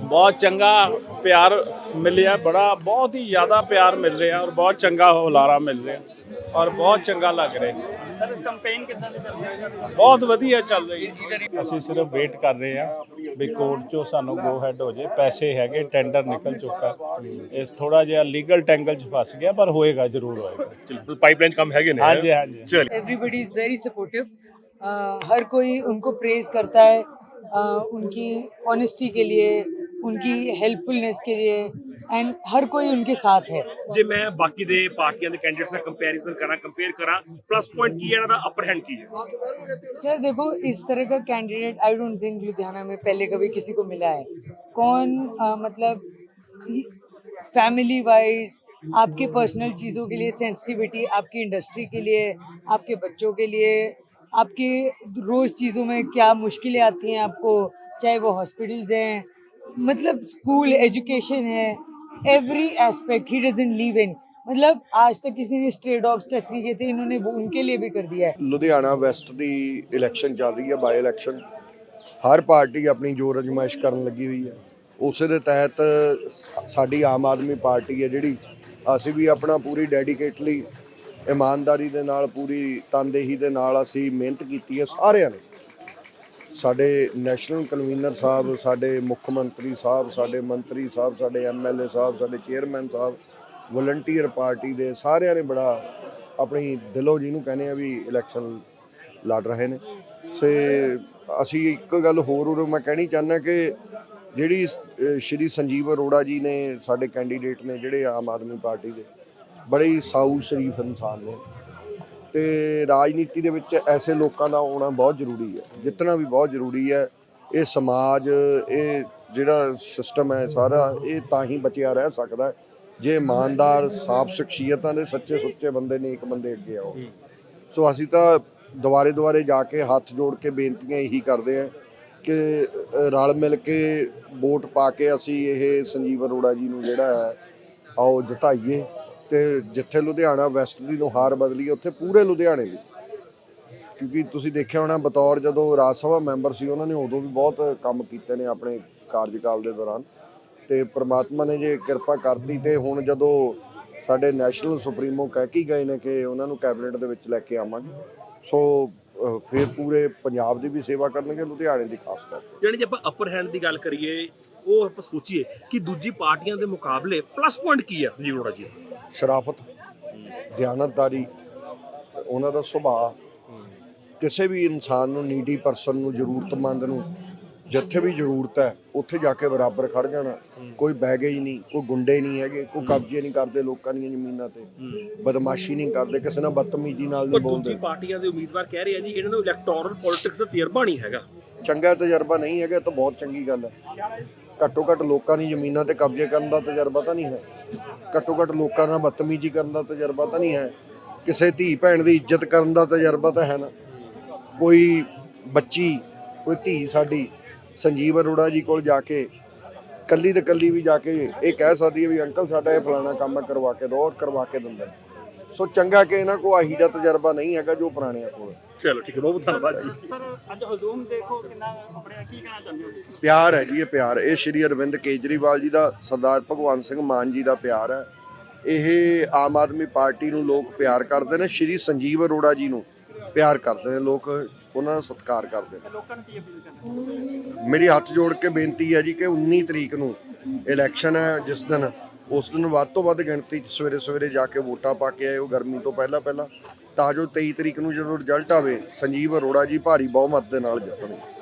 ਬਹੁਤ ਚੰਗਾ ਪਿਆਰ ਮਿਲਿਆ ਬੜਾ ਬਹੁਤ ਹੀ ਜ਼ਿਆਦਾ ਪਿਆਰ ਮਿਲ ਰਿਹਾ ਔਰ ਬਹੁਤ ਚੰਗਾ ਹੁਲਾਰਾ ਮਿਲ ਰਿਹਾ ਔਰ ਬਹੁਤ ਚੰਗਾ ਲੱਗ ਰਿਹਾ। ਸਰ ਇਸ ਕੰਪੇਨ ਕਿੱਦਾਂ ਦੀ ਚੱਲ ਰਹੀ ਹੈ? ਬਹੁਤ ਵਧੀਆ ਚੱਲ ਰਹੀ ਹੈ। ਅਸੀਂ ਸਿਰਫ ਵੇਟ ਕਰ ਰਹੇ ਹਾਂ ਵੀ ਕੋਰਟ ਚੋਂ ਸਾਨੂੰ ਗੋ ਹੈਡ ਹੋ ਜੇ ਪੈਸੇ ਹੈਗੇ ਟੈਂਡਰ ਨਿਕਲ ਚੁੱਕਾ ਇਸ ਥੋੜਾ ਜਿਹਾ ਲੀਗਲ ਟੈਂਗਲ 'ਚ ਫਸ ਗਿਆ ਪਰ ਹੋਏਗਾ ਜ਼ਰੂਰ ਹੋਏਗਾ। ਪਾਈਪਲਾਈਨ ਕੰਮ ਹੈਗੇ ਨੇ। ਹਾਂਜੀ ਹਾਂਜੀ। ਐਵਰੀਬਾਡੀ ਇਜ਼ ਵੈਰੀ ਸਪੋਰਟਿਵ हर कोई उनको प्रेज करता है uh, उनकी ऑनेस्टी के लिए उनकी हेल्पफुलनेस के लिए एंड हर कोई उनके साथ है ਜੇ ਮੈਂ ਬਾਕੀ ਦੇ ਪਾਰਟੀਆਂ ਦੇ ਕੈਂਡੀਡੇਟਸ ਨਾਲ ਕੰਪੈਰੀਜ਼ਨ ਕਰਾਂ ਕੰਪੇਅਰ ਕਰਾਂ ਪਲੱਸ ਪੁਆਇੰਟ ਕੀ ਹੈ ਇਹਨਾਂ ਦਾ ਅਪਰ ਹੈਂਡ ਕੀ ਹੈ सर देखो इस तरह का candidate I don't think Ludhiana में पहले कभी किसी को मिला है कौन अ, मतलब फैमिली वाइज आपके पर्सनल चीज़ों के लिए सेंसिटिविटी आपकी इंडस्ट्री के लिए आपके बच्चों के लिए आपके रोज़ चीज़ों में क्या मुश्किलें आती हैं आपको चाहे वो हॉस्पिटल्स हैं मतलब स्कूल एजुकेशन है every aspect he doesn't leave in मतलब आज तक किसी ने स्ट्रे डॉग्स टच नहीं किए थे इन्होंने वो उनके लिए भी कर दिया है ਲੁਧਿਆਣਾ ਵੈਸਟ ਦੀ ਇਲੈਕਸ਼ਨ ਚੱਲ ਰਹੀ ਹੈ ਬਾਈ ਇਲੈਕਸ਼ਨ ਹਰ ਪਾਰਟੀ ਆਪਣੀ ਜੋਰ ਅਜਮਾਇਸ਼ ਕਰਨ ਲੱਗੀ ਹੋਈ ਹੈ ਉਸੇ ਦੇ ਤਹਿਤ ਸਾਡੀ ਆਮ ਆਦਮੀ ਪਾਰਟੀ ਹੈ ਜਿਹੜੀ ਅਸੀਂ ਵੀ ਆਪਣਾ ਪੂਰੀ ਡੈਡੀਕੇਟਲੀ ਇਮਾਨਦਾਰੀ ਦੇ ਨਾਲ, ਪੂਰੀ ਤਨਦੇਹੀ ਦੇ ਨਾਲ ਅਸੀਂ ਮਿਹਨਤ ਕੀਤੀ ਹੈ ਸਾਰਿਆਂ ਨੇ। ਸਾਡੇ ਨੈਸ਼ਨਲ ਕਨਵੀਨਰ ਸਾਹਿਬ, ਸਾਡੇ ਮੁੱਖ ਮੰਤਰੀ ਸਾਹਿਬ, ਸਾਡੇ ਮੰਤਰੀ ਸਾਹਿਬ, ਸਾਡੇ ਐਮਐਲਏ ਸਾਹਿਬ, ਸਾਡੇ ਚੇਅਰਮੈਨ ਸਾਹਿਬ, ਵਲੰਟੀਅਰ ਪਾਰਟੀ ਦੇ ਸਾਰਿਆਂ ਨੇ ਬੜਾ ਆਪਣੀ ਦਿਲੋਂ ਜਿਹਨੂੰ ਕਹਿੰਦੇ ਆ ਵੀ ਇਲੈਕਸ਼ਨ ਲੜ ਰਹੇ ਨੇ। ਸੇ ਅਸੀਂ ਇੱਕ ਗੱਲ ਹੋਰ ਉਰੇ ਮੈਂ ਕਹਿਣੀ ਚਾਹੁੰਦਾ ਕਿ ਜਿਹੜੀ ਸ਼੍ਰੀ ਸੰਜੀਵ ਅਰੋੜਾ ਜੀ ਨੇ ਸਾਡੇ ਕੈਂਡੀਡੇਟ ਨੇ ਜਿਹੜੇ ਆਮ ਆਦਮੀ ਪਾਰਟੀ ਦੇ ਬੜੇ ਹੀ ਸਾਊ ਸ਼ਰੀਫ ਇਨਸਾਨ ਨੇ। ਤੇ ਰਾਜਨੀਤੀ ਦੇ ਵਿੱਚ ਐਸੇ ਲੋਕਾਂ ਦਾ ਆਉਣਾ ਬਹੁਤ ਜ਼ਰੂਰੀ ਹੈ, ਜਿੱਤਣਾ ਵੀ ਬਹੁਤ ਜ਼ਰੂਰੀ ਹੈ। ਇਹ ਸਮਾਜ, ਇਹ ਜਿਹੜਾ ਸਿਸਟਮ ਹੈ ਸਾਰਾ, ਇਹ ਤਾਂ ਹੀ ਬਚਿਆ ਰਹਿ ਸਕਦਾ ਜੇ ਇਮਾਨਦਾਰ, ਸਾਫ਼ ਸ਼ਖਸੀਅਤਾਂ ਦੇ ਸੱਚੇ ਸੁੱਚੇ ਬੰਦੇ ਨੇ ਇੱਕ ਬੰਦੇ ਅੱਗੇ ਆਓ। ਸੋ ਅਸੀਂ ਤਾਂ ਦੁਆਰੇ ਦੁਆਰੇ ਜਾ ਕੇ ਹੱਥ ਜੋੜ ਕੇ ਬੇਨਤੀਆਂ ਇਹੀ ਕਰਦੇ ਹਾਂ ਕਿ ਰਲ ਮਿਲ ਕੇ ਵੋਟ ਪਾ ਕੇ ਅਸੀਂ ਇਹ ਸੰਜੀਵ ਅਰੋੜਾ ਜੀ ਨੂੰ ਜਿਹੜਾ ਹੈ, ਆਓ ਜਿਤਾਈਏ। ਤੇ ਜਿੱਥੇ ਲੁਧਿਆਣਾ ਵੈਸਟ ਦੀ ਨੁਹਾਰ ਬਦਲੀ, ਉੱਥੇ ਪੂਰੇ ਲੁਧਿਆਣੇ ਦੀ। ਕਿਉਂਕਿ ਤੁਸੀਂ ਦੇਖਿਆ ਹੋਣਾ ਬਤੌਰ ਜਦੋਂ ਰਾਜ ਸਭਾ ਮੈਂਬਰ ਸੀ, ਉਹਨਾਂ ਨੇ ਉਦੋਂ ਵੀ ਬਹੁਤ ਕੰਮ ਕੀਤੇ ਨੇ ਆਪਣੇ ਕਾਰਜਕਾਲ ਦੇ ਦੌਰਾਨ। ਤੇ ਪ੍ਰਮਾਤਮਾ ਨੇ ਜੇ ਕਿਰਪਾ ਕਰਤੀ ਤੇ ਹੁਣ ਜਦੋਂ ਸਾਡੇ ਨੈਸ਼ਨਲ ਸੁਪਰੀਮੋ ਕਹਿ ਕੇ ਗਏ ਨੇ ਕਿ ਉਹਨਾਂ ਨੂੰ ਕੈਬਨਿਟ ਦੇ ਵਿੱਚ ਲੈ ਕੇ ਆਵਾਂਗੇ, ਸੋ ਫਿਰ ਪੂਰੇ ਪੰਜਾਬ ਦੀ ਵੀ ਸੇਵਾ ਕਰਨਗੇ, ਲੁਧਿਆਣੇ ਦੀ ਖਾਸ ਤੌਰ ਤੇ। ਯਾਨੀ ਜੇ ਆਪਾਂ ਅਪਰ ਹੈਂਡ ਦੀ ਗੱਲ ਕਰੀਏ ਉਹ ਆਪਾਂ ਸੋਚੀਏ ਕਿ ਦੂਜੀ ਪਾਰਟੀਆਂ ਦੇ ਮੁਕਾਬਲੇ ਪਲੱਸ ਪੁਆਇੰਟ ਕੀ ਹੈ ਸੰਜੀਵ ਅਰੋੜਾ ਜੀ ਦਾ? ਸ਼ਰਾਫਤ ਦਿਆਨਤਦਾਰੀ ਉਹਨਾਂ ਦਾ ਸੁਭਾਅ ਕਿਸੇ ਵੀ ਇਨਸਾਨ ਨੂੰ ਨੀਡੀ ਪਰਸਨ ਨੂੰ ਜ਼ਰੂਰਤਮੰਦ ਨੂੰ ਜਿੱਥੇ ਵੀ ਜ਼ਰੂਰਤ ਹੈ ਉੱਥੇ ਜਾ ਕੇ ਬਰਾਬਰ ਖੜ ਜਾਣਾ। ਕੋਈ ਬੈਗੇਜ ਨਹੀਂ ਕੋਈ ਗੁੰਡੇ ਨਹੀਂ ਹੈਗੇ ਕੋਈ ਕਬਜ਼ੇ ਨਹੀਂ ਕਰਦੇ ਲੋਕਾਂ ਦੀਆਂ ਜ਼ਮੀਨਾਂ ਤੇ। ਬਦਮਾਸ਼ੀ ਨਹੀਂ ਕਰਦੇ ਕਿਸੇ ਨਾਲ ਬਦਤਮੀਜ਼ੀ ਨਾਲ ਨਹੀਂ ਬੋਲਦੇ। ਦੂਜੀ ਪਾਰਟੀਆਂ ਦੇ ਉਮੀਦਵਾਰ ਕਹਿ ਰਹੇ ਆ ਜੀ ਇਹਨਾਂ ਨੂੰ ਇਲੈਕਟੋਰਲ ਪੋਲਿਟਿਕਸ ਦਾ ਤਜਰਬਾ ਨਹੀਂ ਹੈਗਾ। ਚੰਗਾ ਤਜਰਬਾ ਨਹੀਂ ਹੈਗਾ ਤਾਂ ਬਹੁਤ ਚੰਗੀ ਗੱਲ ਹੈ। ਘੱਟੋ ਘੱਟ ਲੋਕਾਂ ਦੀ ਜ਼ਮੀਨਾਂ ਤੇ ਕਬਜ਼ੇ ਕਰਨ ਦਾ ਤਜਰਬਾ ਤਾਂ ਨਹੀਂ ਹੈ। ਘੱਟੋ ਘੱਟ ਲੋਕਾਂ ਨਾਲ ਬਦਤਮੀਜ਼ੀ ਕਰਨ ਦਾ ਤਜਰਬਾ ਤਾਂ ਨਹੀਂ ਹੈ। ਕਿਸੇ ਧੀ ਭੈਣ ਦੀ ਇੱਜ਼ਤ ਕਰਨ ਦਾ ਤਜਰਬਾ ਤਾਂ ਹੈ ਨਾ। ਕੋਈ ਬੱਚੀ, ਕੋਈ ਧੀ ਸਾਡੀ ਸੰਜੀਵ ਅਰੋੜਾ ਜੀ ਕੋਲ ਜਾ ਕੇ, ਕੱਲੀ ਤੇ ਕੱਲੀ ਵੀ ਜਾ ਕੇ ਇਹ ਕਹਿ ਸਕਦੀ ਹੈ ਵੀ, ਅੰਕਲ, ਸਾਡਾ ਇਹ ਫਲਾਣਾ ਕੰਮ ਹੈ ਕਰਵਾ ਕੇ ਦੋ ਔਰ ਕਰਵਾ ਕੇ ਦਿੰਦਾ ਸੋ ਚੰਗਾ ਕਿ ਇਹਨਾਂ ਕੋ ਆਹੀ ਦਾ ਤਜਰਬਾ ਨਹੀਂ ਹੈਗਾ ਜੋ ਪੁਰਾਣਿਆਂ ਕੋਲ ਹੈ। ਚਲੋ ਠੀਕ ਹੈ ਬਹੁਤ ਬਹੁਤ ਧੰਨਵਾਦ ਜੀ। ਸਰ ਅੱਜ ਹਜ਼ੂਮ ਦੇਖੋ ਕਿੰਨਾ ਆਪਣੇ ਕੀ ਕਹਿਣਾ ਚਾਹੁੰਦੇ ਹੋ? ਪਿਆਰ ਹੈ ਜੀ ਇਹ ਪਿਆਰ ਇਹ ਸ਼੍ਰੀ ਅਰਵਿੰਦ ਕੇਜਰੀਵਾਲ ਜੀ ਦਾ ਸਰਦਾਰ ਭਗਵੰਤ ਸਿੰਘ ਮਾਨ ਜੀ ਦਾ ਪਿਆਰ ਹੈ। ਇਹ ਆਮ ਆਦਮੀ ਪਾਰਟੀ ਨੂੰ ਲੋਕ ਪਿਆਰ ਕਰਦੇ ਨੇ ਸ਼੍ਰੀ ਸੰਜੀਵ ਅਰੋੜਾ ਜੀ ਨੂੰ ਪਿਆਰ ਕਰਦੇ ਨੇ ਲੋਕ ਉਹਨਾਂ ਦਾ ਸਤਿਕਾਰ ਕਰਦੇ ਨੇ। ਲੋਕਾਂ ਨੂੰ ਕੀ ਅਪੀਲ ਕਰਨਾ ਮੇਰੀ ਹੱਥ ਜੋੜ ਕੇ ਬੇਨਤੀ ਹੈ ਜੀ ਕਿ 19 ਤਰੀਕ ਨੂੰ ਇਲੈਕਸ਼ਨ ਹੈ ਜਿਸ ਦਿਨ ਉਸ ਦਿਨ ਵੱਧ ਤੋਂ ਵੱਧ ਗਿਣਤੀ 'ਚ ਸਵੇਰੇ ਸਵੇਰੇ ਜਾ ਕੇ ਵੋਟਾਂ ਪਾ ਕੇ ਆਇਓ ਗਰਮੀ ਤੋਂ ਪਹਿਲਾਂ ਪਹਿਲਾਂ। ਤਾਂ ਜੋ 23 ਤਰੀਕ ਨੂੰ ਜਦੋਂ ਰਿਜ਼ਲਟ ਆਵੇ, ਸੰਜੀਵ ਅਰੋੜਾ ਜੀ ਭਾਰੀ ਬਹੁਮਤ ਦੇ ਨਾਲ ਜਿੱਤਣਗੇ।